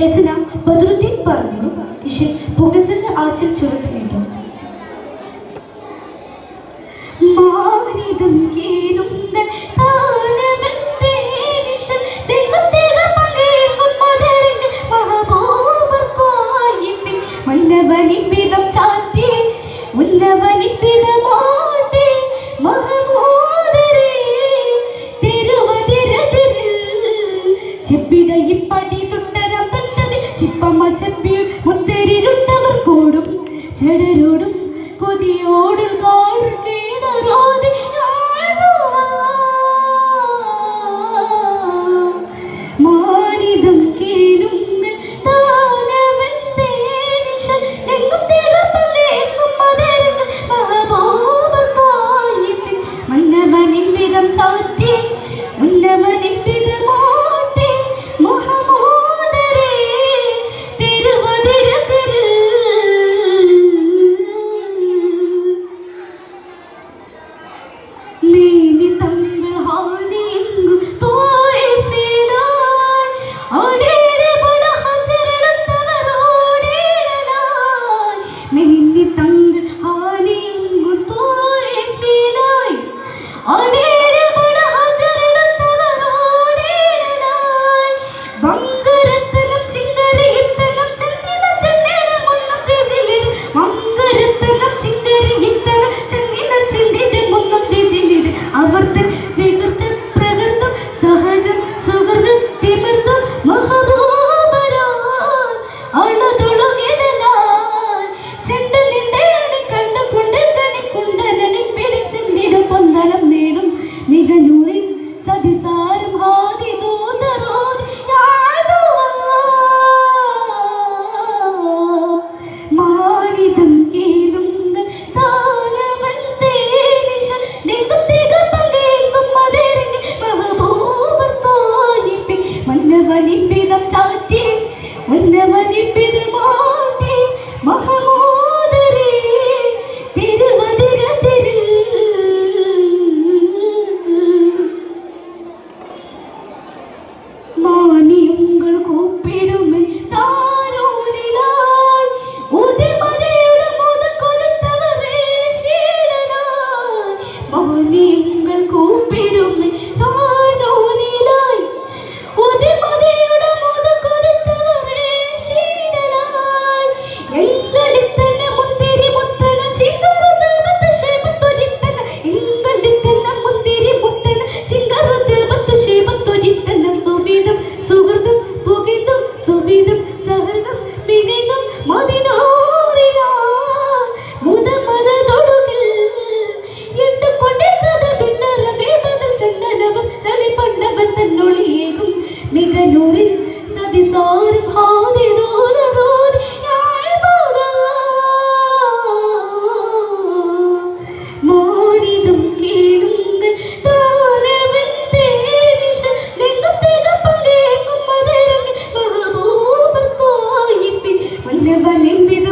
രചന ബദ്രുദ്ദീൻ പറഞ്ഞു. ഇഷ് പുരന്തന്റെ ആച്ചിൽ ചുരുട്ടിനിട്ടു മാനിതം കീറുന്ന താനവത്തെ ഇപ്പടി ചിപ്പമ്മ ചെപ്പിൽ മുത്തരിരുട്ടവർക്കോടും ചെടരോടും കൊതിയോടും കാടും കേടറാതെ بنور سدسار هادي دون رود يا عدو الله മാനി തങ്കേതും താലവൻ തേനിഷ ലിംഗം തികപ്പങ്ങേങ്കും മതിരങ്ങി മഹബൂബർ തോന്നിപ്പി മന്നവനിപ്പിതം ചാറ്റി ഉന്നവനിപ്പിതം മാറ്റി മഹബൂ నివ్వ నింపిదు